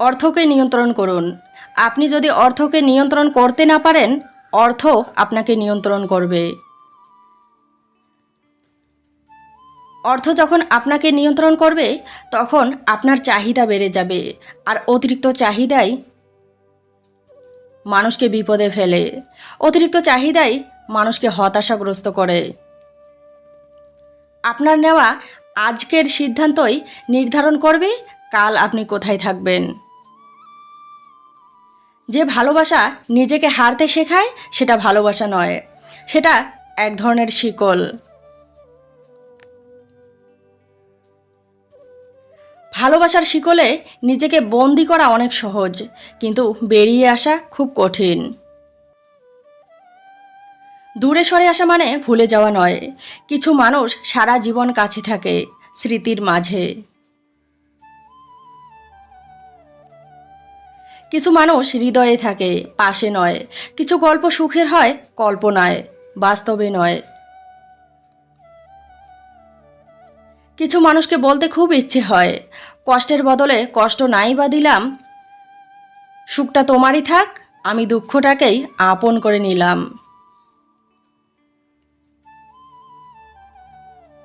অর্থকে নিয়ন্ত্রণ করুন। আপনি যদি অর্থকে নিয়ন্ত্রণ করতে না পারেন, অর্থ আপনাকে নিয়ন্ত্রণ করবে। অর্থ যখন আপনাকে নিয়ন্ত্রণ করবে, তখন আপনার চাহিদা বেড়ে যাবে, আর অতিরিক্ত চাহিদাই মানুষকে বিপদে ফেলে। অতিরিক্ত চাহিদাই মানুষকে হতাশাগ্রস্ত করে। আপনার নেওয়া আজকের সিদ্ধান্তই নির্ধারণ করবে, কাল আপনি কোথায় থাকবেন। যে ভালোবাসা নিজেকে হারতে শেখায়, সেটা ভালোবাসা নয়। সেটা এক ধরনের শিকল। ভালোবাসার শিকলে নিজেকে বন্দি করা অনেক সহজ, কিন্তু বেরিয়ে আসা খুব কঠিন। দূরে সরে আসা মানে ভুলে যাওয়া নয়। কিছু মানুষ সারা জীবন কাছে থাকে, স্মৃতির মাঝে। কিছু মানুষ হৃদয়ে থাকে, পাশে নয়। কিছু গল্প সুখের হয়, কল্পনায়, বাস্তবে নয়। কিছু মানুষকে বলতে খুব ইচ্ছে হয়, কষ্টের বদলে কষ্ট নাই বা দিলাম, সুখটা তোমারই থাক, আমি দুঃখটাকেই আপন করে নিলাম।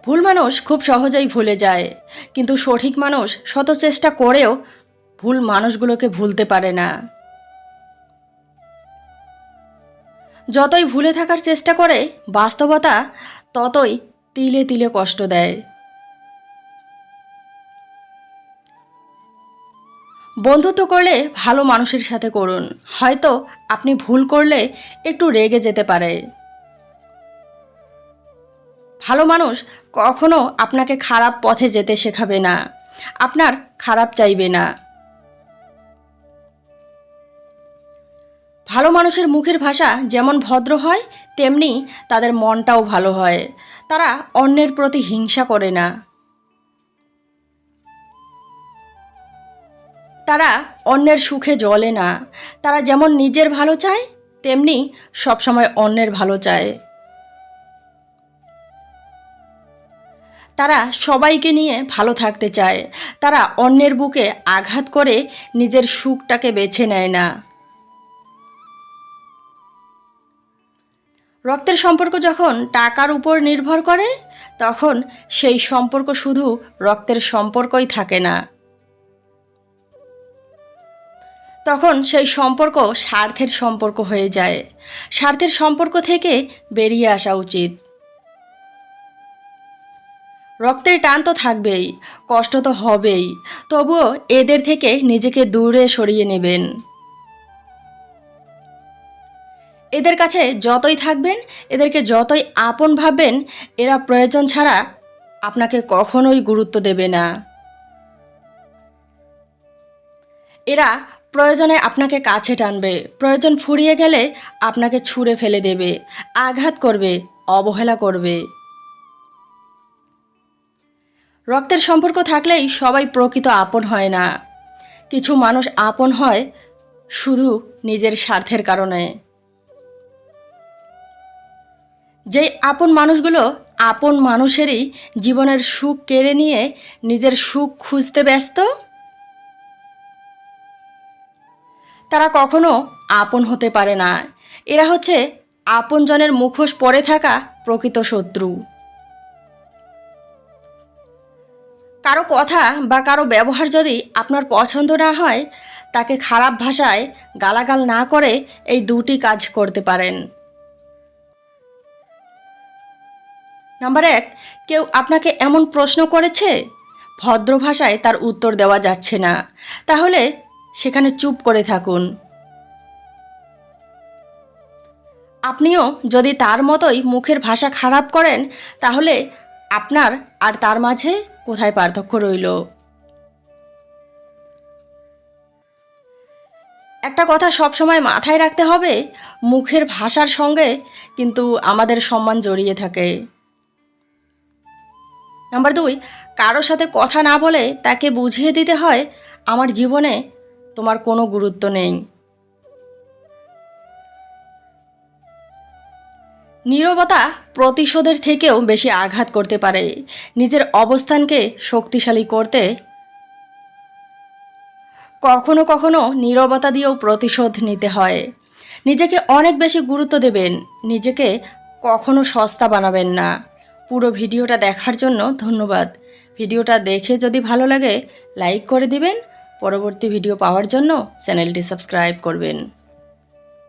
ভুল মানুষ খুব সহজেই ভুলে যায়, কিন্তু সঠিক মানুষ শত চেষ্টা করেও ভুল মানুষগুলোকে ভুলতে পারে না। যতই ভুলে থাকার চেষ্টা করে, বাস্তবতা ততই তিলে তিলে কষ্ট দেয়। বন্ধুত্ব করলে ভালো মানুষের সাথে করুন। হয়তো আপনি ভুল করলে একটু রেগে যেতে পারে। ভালো মানুষ কখনো আপনাকে খারাপ পথে যেতে শেখাবে না। আপনার খারাপ চাইবে না। ভালো মানুষের মুখের ভাষা যেমন ভদ্র হয়, তেমনি তাদের মনটাও ভালো হয়। তারা অন্যের প্রতি হিংসা করে না। তারা অন্যের সুখে জ্বলে না। তারা যেমন নিজের ভালো চায়, তেমনি সবসময় অন্যের ভালো চায়। তারা সবাইকে নিয়ে ভালো থাকতে চায়। তারা অন্যের বুকে আঘাত করে নিজের সুখটাকে বেছে নেয় না। রক্তের সম্পর্ক যখন টাকার উপর নির্ভর করে, তখন সেই সম্পর্ক শুধু রক্তের সম্পর্কই থাকে না। তখন সেই সম্পর্ক স্বার্থের সম্পর্ক হয়ে যায়। স্বার্থের সম্পর্ক থেকে বেরিয়ে আসা উচিত। রক্তের টান তো থাকবেই, কষ্ট তো হবেই, তবুও এদের থেকে নিজেকে দূরে সরিয়ে নেবেন। এদের কাছে যতই থাকবেন, এদেরকে যতই আপন ভাববেন, এরা প্রয়োজন ছাড়া আপনাকে কখনোই গুরুত্ব দেবে না। এরা প্রয়োজনে আপনাকে কাছে টানবে, প্রয়োজন ফুরিয়ে গেলে আপনাকে ছুঁড়ে ফেলে দেবে, আঘাত করবে, অবহেলা করবে। রক্তের সম্পর্ক থাকলেই সবাই প্রকৃত আপন হয় না। কিছু মানুষ আপন হয় শুধু নিজের স্বার্থের কারণে। যেই আপন মানুষগুলো আপন মানুষেরই জীবনের সুখ কেড়ে নিয়ে নিজের সুখ খুঁজতে ব্যস্ত? তারা কখনো আপন হতে পারে না। এরা হচ্ছে আপনজনের মুখোশ পরে থাকা প্রকৃত শত্রু। কারও কথা বা কারও ব্যবহার যদি আপনার পছন্দ না হয়, তাকে খারাপ ভাষায় গালাগাল না করে এই দুটি কাজ করতে পারেন। নাম্বার এক, কেউ আপনাকে এমন প্রশ্ন করেছে? ভদ্র ভাষায় তার উত্তর দেওয়া যাচ্ছে না। তাহলে সেখানে চুপ করে থাকুন। আপনিও যদি তার মতোই মুখের ভাষা খারাপ করেন, তাহলে আপনার আর তার মাঝে কোথায় পার্থক্য রইল? একটা কথা সবসময় মাথায় রাখতে হবে, মুখের ভাষার সঙ্গে কিন্তু আমাদের সম্মান জড়িয়ে থাকে। নাম্বার দুই, কারোর সাথে কথা না বলে তাকে বুঝিয়ে দিতে হয়, আমার জীবনে তোমার কোনো গুরুত্ব নেই। নীরবতা প্রতিশোধের থেকেও বেশি আঘাত করতে পারে। নিজের অবস্থানকে শক্তিশালী করতে কখনো কখনো নীরবতা দিয়েও প্রতিশোধ নিতে হয়। নিজেকে অনেক বেশি গুরুত্ব দেবেন, নিজেকে কখনো সস্তা বানাবেন না। পুরো ভিডিওটা দেখার জন্য ধন্যবাদ। ভিডিওটা দেখে যদি ভালো লাগে, লাইক করে দিবেন। পরবর্তী ভিডিও পাওয়ার জন্য চ্যানেলটি সাবস্ক্রাইব করবেন।